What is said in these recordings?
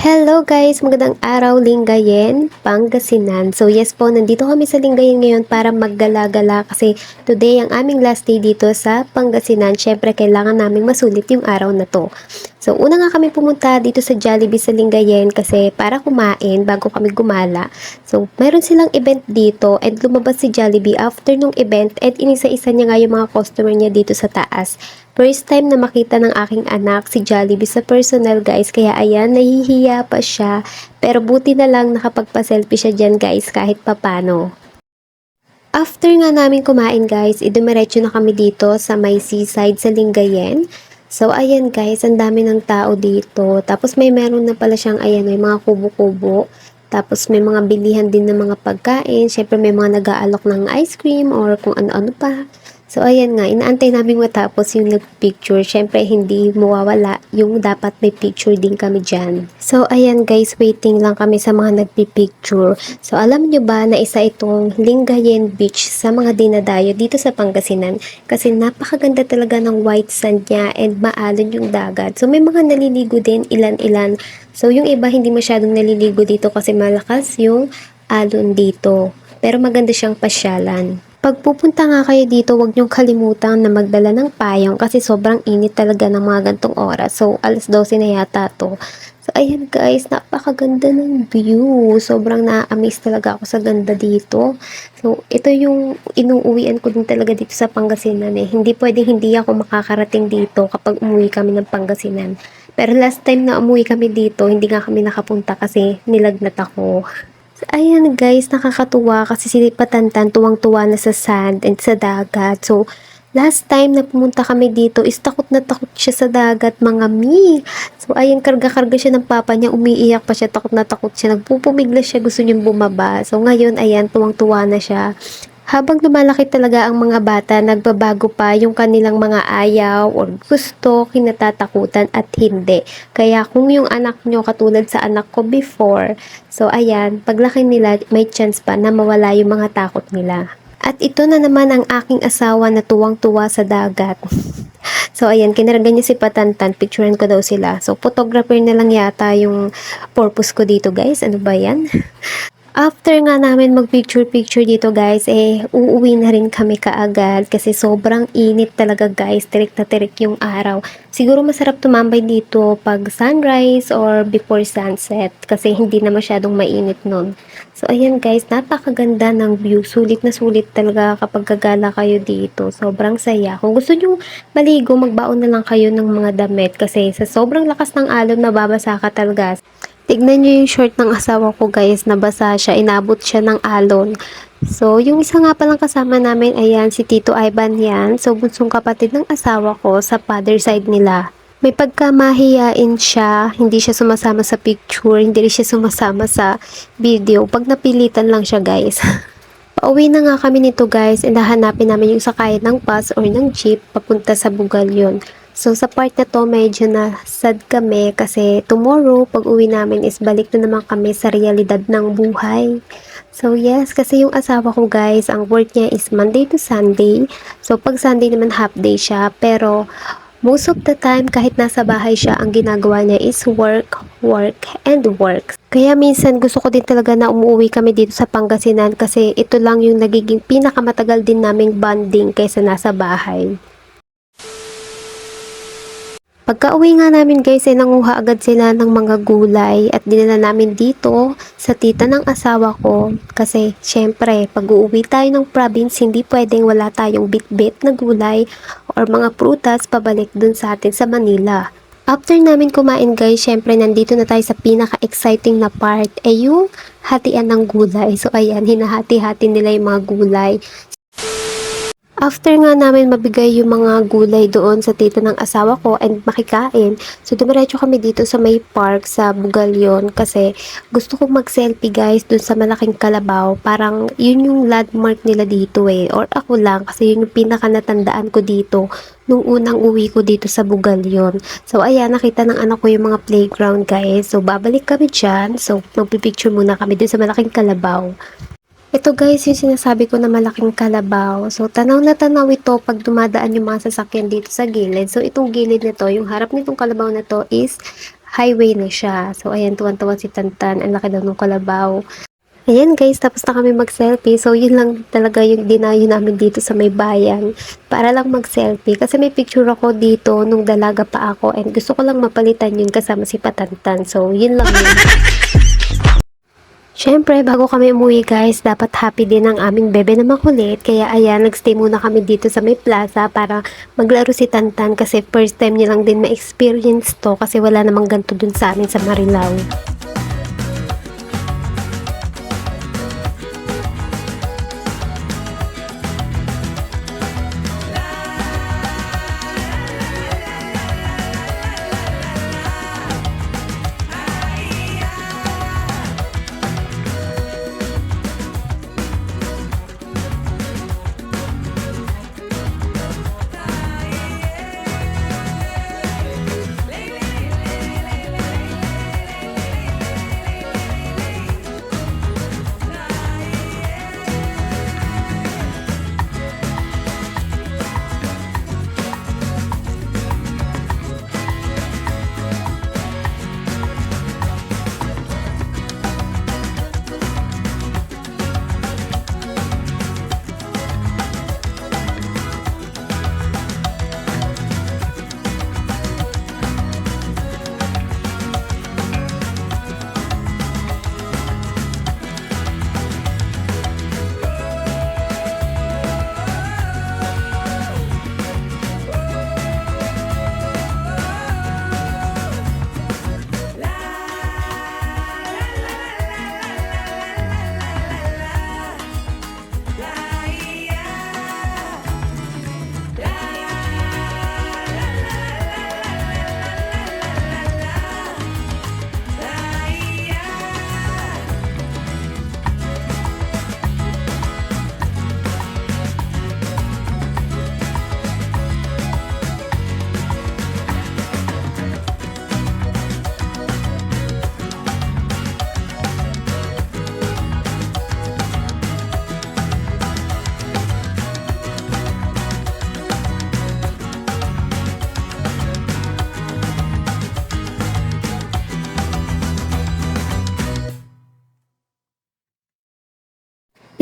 Hello guys! Magandang araw, Lingayen, Pangasinan. So yes po, nandito kami sa Lingayen ngayon para maggala-gala kasi today ang aming last day dito sa Pangasinan. Siyempre, kailangan naming masulit yung araw na to. So una nga kami pumunta dito sa Jollibee sa Lingayen kasi para kumain bago kami gumala. So meron silang event dito and lumabas si Jollibee after nung event at inisa-isa niya nga yung mga customer niya dito sa taas. First time na makita ng aking anak si Jollibee sa personal guys. Kaya ayan, nahihiya pa siya. Pero buti na lang nakapagpa-selfie siya dyan guys kahit papano. After nga namin kumain guys, idumiretso na kami dito sa may seaside sa Lingayen. So ayan guys, ang dami ng tao dito. Tapos may meron na pala siyang ayan, may mga kubo-kubo. Tapos may mga bilihan din ng mga pagkain. Siyempre may mga nag-aalok ng ice cream or kung ano-ano pa. So, ayan nga, inaantay namin matapos yung nag-picture. Siyempre, hindi mawawala yung dapat may picture din kami dyan. So, ayan guys, waiting lang kami sa mga nagpipicture. So, alam nyo ba na isa itong Lingayen Beach sa mga dinadayo dito sa Pangasinan? Kasi napakaganda talaga ng white sand niya and maalon yung dagat. So, may mga naliligo din, ilan-ilan. So, yung iba hindi masyadong naliligo dito kasi malakas yung alon dito. Pero maganda siyang pasyalan. Pag pupunta nga kayo dito, huwag niyong kalimutan na magdala ng payong kasi sobrang init talaga ng mga gantong oras. So, alas 12 na yata to. So, ayan guys, napakaganda ng view. Sobrang na-amaze talaga ako sa ganda dito. So, ito yung inuuwian ko din talaga dito sa Pangasinan eh. Hindi pwedeng hindi ako makakarating dito kapag umuwi kami ng Pangasinan. Pero last time na umuwi kami dito, hindi nga kami nakapunta kasi nilagnat ako. Ayan guys, nakakatuwa kasi si Patantan tuwang-tuwa na sa sand and sa dagat. So, last time na pumunta kami dito is takot na takot siya sa dagat mga mi. So, ayan, karga-karga siya ng papa niya, umiiyak pa siya, takot na takot siya, nagpupumiglas siya, gusto niyang bumaba. So, ngayon, ayan, tuwang-tuwa na siya. Habang lumalaki talaga ang mga bata, nagbabago pa yung kanilang mga ayaw or gusto, kinatatakutan at hindi. Kaya kung yung anak nyo katulad sa anak ko before, so ayan, paglaki nila, may chance pa na mawala yung mga takot nila. At ito na naman ang aking asawa na tuwang-tuwa sa dagat. So, ayan, kinaragan niya si Patantan. Picturean ko daw sila. So, photographer na lang yata yung purpose ko dito, guys. Ano ba yan? After nga namin mag-picture-picture dito guys, eh, uuwi na rin kami kaagad kasi sobrang init talaga guys, tirik na tirik yung araw. Siguro masarap tumambay dito pag sunrise or before sunset kasi hindi na masyadong mainit nun. So ayan guys, napakaganda ng view. Sulit na sulit talaga kapag gagala kayo dito. Sobrang saya. Kung gusto nyo maligo, magbaon na lang kayo ng mga damit kasi sa sobrang lakas ng alon, nababasa ka talaga. Tignan nyo yung short ng asawa ko guys, nabasa siya, inabot siya ng alon. So, yung isa nga palang kasama namin, ayan, si Tito Ivan yan. So, bunsong kapatid ng asawa ko sa father side nila. May pagkamahiyain siya, hindi siya sumasama sa picture, hindi rin siya sumasama sa video. Pag napilitan lang siya guys. Pauwi na nga kami nito guys, and hahanapin namin yung sakayan ng bus or ng jeep papunta sa Bugalyon. So, sa part na to, medyo na sad kami kasi tomorrow, pag uwi namin is balik na naman kami sa realidad ng buhay. So, yes, kasi yung asawa ko guys, ang work niya is Monday to Sunday. So, pag Sunday naman half day siya. Pero, most of the time, kahit nasa bahay siya, ang ginagawa niya is work, work, and work. Kaya minsan gusto ko din talaga na umuwi kami dito sa Pangasinan kasi ito lang yung nagiging pinakamatagal din naming bonding kaysa nasa bahay. Pagka uwi nga namin guys ay nanguha agad sila ng mga gulay at dinala namin dito sa tita ng asawa ko kasi syempre pag uuwi tayo ng province hindi pwedeng wala tayong bit-bit na gulay or mga prutas pabalik dun sa atin sa Manila. After namin kumain guys, syempre nandito na tayo sa pinaka-exciting na part ay yung hatian ng gulay. So ayan, hinahati-hati nila yung mga gulay. After nga namin mabigay yung mga gulay doon sa tita ng asawa ko and makikain, so dumiretso kami dito sa may park sa Bugalyon kasi gusto kong mag-selfie guys doon sa malaking kalabaw. Parang yun yung landmark nila dito eh. Or ako lang kasi yun yung pinaka natandaan ko dito nung unang uwi ko dito sa Bugalyon. So ayan, nakita ng anak ko yung mga playground guys. So babalik kami dyan. So magpipicture muna kami doon sa malaking kalabaw. Ito guys, yung sinasabi ko na malaking kalabaw. So, tanaw na tanaw ito pag dumadaan yung mga sasakyan dito sa gilid. So, itong gilid nito, yung harap nitong kalabaw na to is highway na siya. So, ayan, tuwan-tuwan si Tantan. Ang laki daw ng kalabaw. Ayan guys, tapos na kami mag-selfie. So, yun lang talaga yung dinayo namin dito sa may bayan. Para lang mag-selfie. Kasi may picture ako dito nung dalaga pa ako. And gusto ko lang mapalitan yun kasama si Patantan. So, yun lang yun. Siyempre, bago kami umuwi guys, dapat happy din ang aming bebe na makulit. Kaya ayan, nagstay muna kami dito sa may plaza para maglaro si Tantan kasi first time niya lang din ma-experience to kasi wala namang ganito dun sa amin sa Marilao.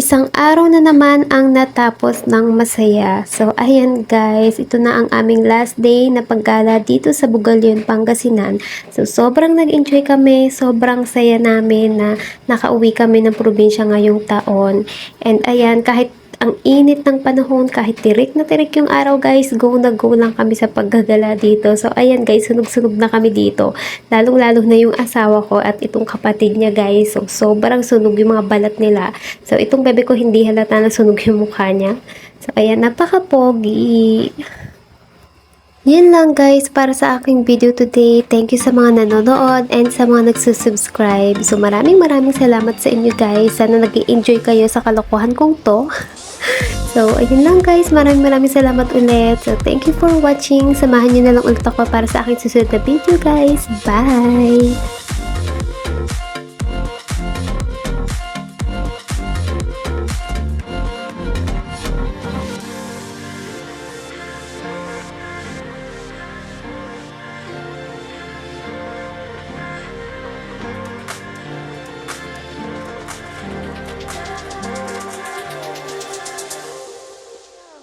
Isang araw na naman ang natapos ng masaya. So, ayan guys, ito na ang aming last day na paggala dito sa Bugalyon, Pangasinan. So, sobrang nag-enjoy kami, sobrang saya namin na nakauwi kami ng probinsya ngayong taon. And ayan, kahit ang init ng panahon, kahit tirik na tirik yung araw guys, go na go lang kami sa paggagala dito. So, ayan guys, sunog-sunog na kami dito. Lalong-lalo na yung asawa ko at itong kapatid niya guys. So, sobrang sunog yung mga balat nila. So, itong bebe ko hindi halata na sunog yung mukha niya. So, ayan, napaka-pogi. Yun lang guys para sa aking video today. Thank you sa mga nanonood and sa mga nagsusubscribe. So maraming maraming salamat sa inyo guys. Sana nag enjoy kayo sa kalokohan kong to. So, ayun lang guys. Maraming maraming salamat ulit. So, thank you for watching. Samahan nyo na lang ulit ako para sa aking susunod na video guys. Bye!